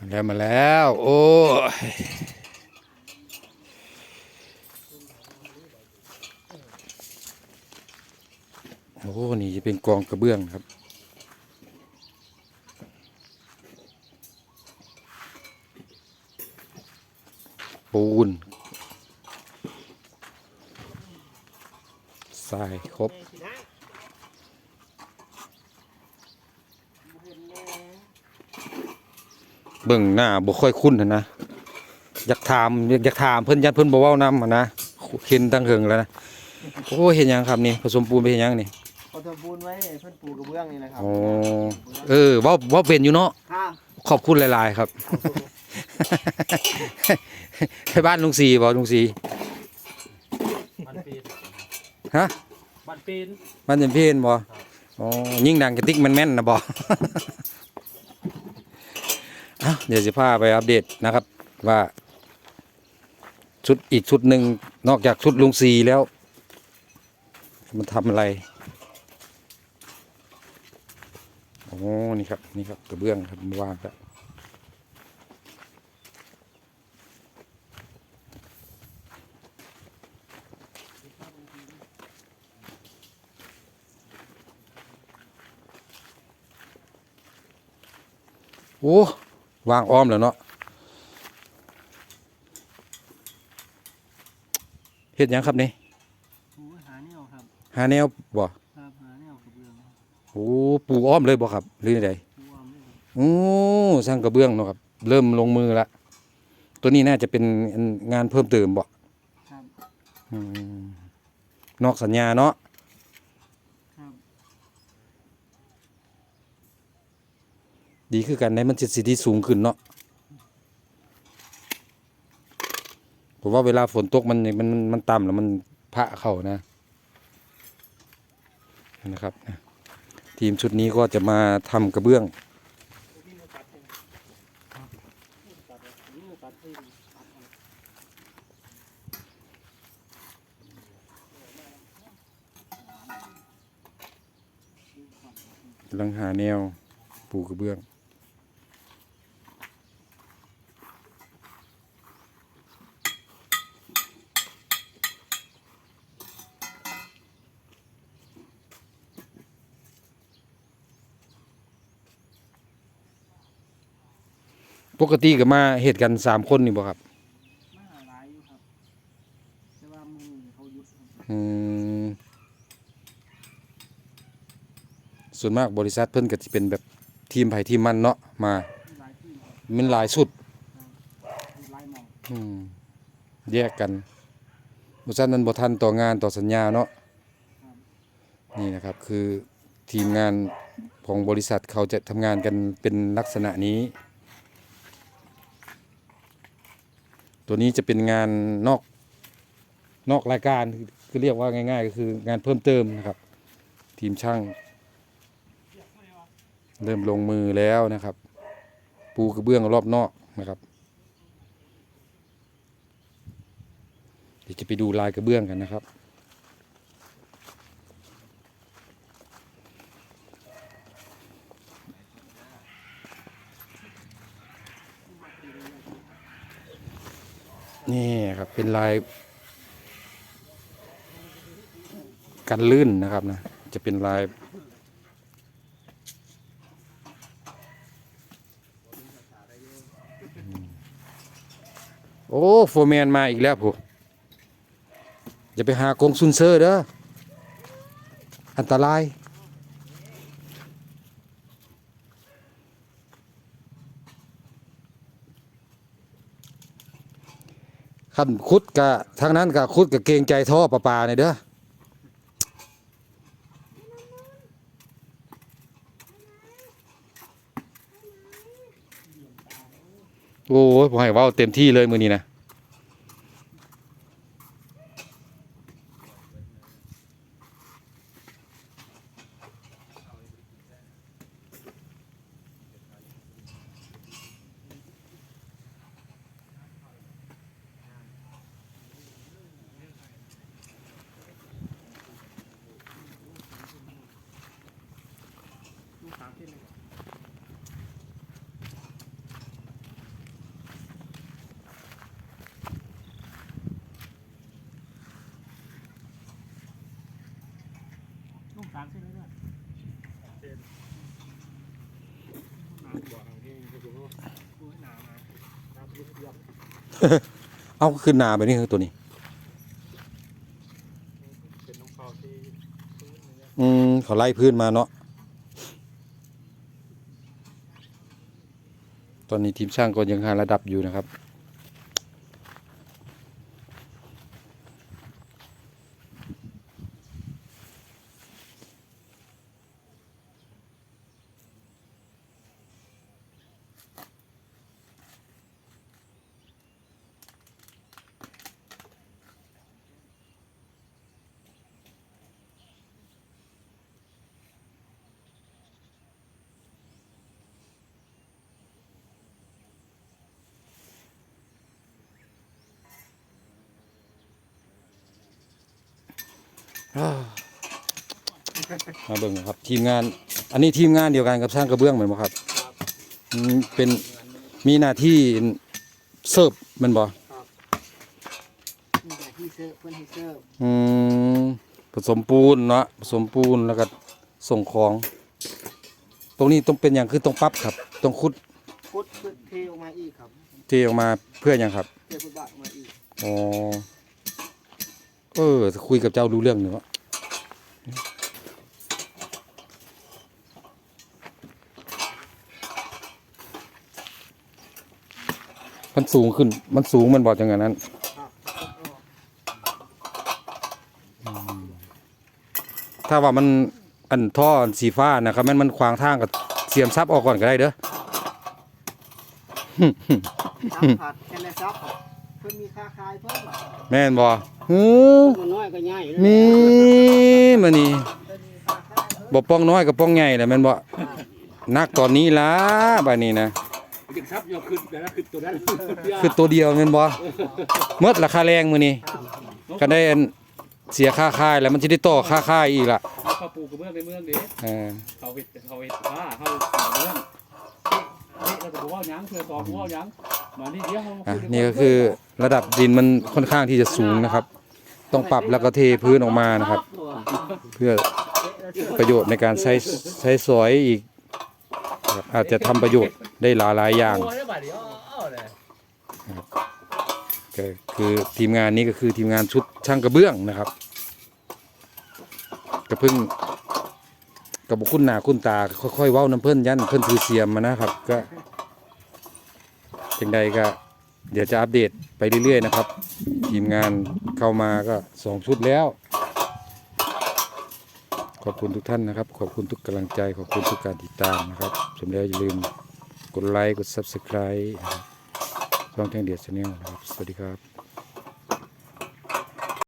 มาแล้วมาแล้ว โอ้โอ้นี่จะเป็นกองกระเบื้องครับ ปูนทรายครบ เบิ่งหน้าบ่ค่อยคุ้นหั้นนะอยากถามอยากถามเพิ่นยันเพิ่นบ่เว้านำหั้นนะเห็นตั้งเหิงแล้วนะโอ้เห็นหยังครับนี่ผสมปูนไปเห็นหยังนี่พอทำบุญไว้ให้เพื่อนปูกระเบื้องนี่นะครับอ๋อเออเว้าเว้าเป็นอยู่เนาะค่ะขอบคุณหลาย ๆ ครับไปบ้านลุงสีบ่ลุงสีบันปีนฮะบันปีนบ้านจำเพนบ่อ๋อยิ่งดังกระติกแม่นๆนะบ่ เดี๋ยวสิพาไปอัปเดตนะครับ ว่า ชุดอีกชุดหนึ่งนอกจากชุดลุงสีแล้ว มันทำอะไรโอ้นี่ครับ นี่ครับกระเบื้องครับวางครับโอ้ วางอ้อมแล้วเนาะเฮ็ดหยังครับนี่โอ้ยหาแนวครับหาแนวบ่ครับหาแนวกระเบื้องโอ้ปลูกอ้อมเลยบ่ครับหรือไดปูอ้อมนี่ครับโอ้สร้างกระเบื้องเนาะครับ เริ่มลงมือละตัวนี้น่าจะเป็นงานเพิ่มเติมบ่ครับอืมนอกสัญญาเนาะ ครับ ดีคือกันได้มันจะสิที่สูงขึ้นเนาะผมว่าเวลาฝนตกมันมันมันมันต่ำแล้วมันพระเข้านะนะครับ ทีมชุดนี้ก็จะมาทำกระเบื้องรังตัดเอากำลังหาแนวปูกระเบื้อง ปกติก็มาเหตุกันสามคนนี่บ่ครับมาหาหลายอยู่ครับ แต่ว่ามือเขาหยุดครับอืมส่วนมากบริษัทเพิ่นก็สิเป็นแบบทีมไผทีมมันเนาะมา มีหลายที่ครับมันหลายสุด มีหลายหมองอืมแยกกันบริษัทนั้นบ่ทันต่องานต่อสัญญาเนาะนี่นะครับคือทีมงานของบริษัทเขาจะทำงานกันเป็นลักษณะนี้ ตัวนี้จะเป็นงานนอกนอกรายการคือคือเรียกว่าง่าย ๆ ก็คืองานเพิ่มเติมนะครับ ทีมช่าง เริ่มลงมือแล้วนะครับ ปูกระเบื้องรอบนอกนะครับเดี๋ยวจะไปดูลายกระเบื้องกันนะครับ นี่ครับเป็นลายกันลื่นนะครับนะจะเป็นลายโอ้โฟแมนมาอีกแล้วผู้อย่าไปหากงซุนเซอร์เด้ออันตราย ขันคุดกะทางนั้นกะคุดกะเกรงใจท่อประปาเนี่ยเด้อโอ้ยผมให้ว่าเต็มที่เลยมือนี้นะามที่หนึ่งลูกสามเส้นเลยด้วยเส้นบ่อที่คือว่าดูให้น้ำนะน้ำเยอะๆเอาขึ้นนาไปนี่คือตัวนี้อืมเขาไล่พื้นมาเนาะ ตอนนี้ทีมช่างก็ยังหาระดับอยู่นะครับ มาเบิ่งนะครับ ทีมงาน อันนี้ทีมงานเดียวกันกับสร้างกระเบื้องเหมือนบ่ครับอืมเป็นมีหน้าที่เสิร์ฟแมันบ่มีแต่ที่เซิร์ฟเพื่อนให้เซิร์ฟอืมผสมปูนเนาะผสมปูนแล้วก็ส่งของ ตรงนี้ต้องเป็นอย่างคือต้องปรับครับต้องคุดพุทธเพื่อเทออกมาอีกครับ เทออกมาเพื่ออย่างครับเทพุทธบาทออกมาอีกอ๋อ เออ คุยกับเจ้ารู้เรื่องเนาะมันสูงขึ้น มันสูงมันบอกจังนั้นถ้าว่ามันอันท่อสีฟ้านะครับมันมันขวางทางกับเสียมซับออกก่อนก็ได้เด้อซับผัดแค่นั้นซับ เพื่อนมีค่าคายเพิ่มอะแม่นบ่ฮู้มันน้อยก็ง่ายอยู่มีมานี่เพิ่นมีค่าคายเพิ่มบ่ป้องน้อยกับป้องใหญ่แหละแม่นบ่นักตอนนี้ล่ะบัดนี้นะเด็กครับยกขึ้นแต่ละขึ้นตัวนั้นคือตัวเดียวแม่นบ่หมดราคาแรงมื้อนี้ก็ได้อันเสียค่าค่ายแล้วมันสิได้ต่อค่าค่ายอีกล่ะเอาข้าวปลูกกับเมืองในเมืองเด้เออเขาเห็ดเขาเห็ดว่าเขาเมืองนี่เราจะบ อกว่าหยังเพื่อตอบว่าหยังมานี่เดียวเขาอะนี่ก็คือระดับดินมันค่อนข้างที่จะสูงนะครับ ต้องปรับแล้วก็เทพื้นออกมานะครับ เพื่อประโยชน์ในการใช้ใช้สอยอีกครับอาจจะทำประโยชน์ได้หลายหลายๆอย่างโอ้ยบาดเดียวเอาเลยก็คือทีมงานนี้ก็คือทีมงานชุดช่างกระเบื้องนะครับกระพึ่ง กับบุคุณหนาคุณตาค่อยๆเว้าน้ำเพิ่นยันเพิ่นถือเสียมมานะครับก็จังใดก็ เดี๋ยวจะอัปเดตไปเรื่อยๆนะครับ ทีมงานเข้ามาก็สองชุดแล้ว ขอบคุณทุกท่านนะครับ ขอบคุณทุกกำลังใจขอบคุณทุกการติดตามนะครับสำหรับอย่าลืมกดไลค์กด subscribe นะครับช่องแท่งเดียดชาแนลนะครับ สวัสดีครับ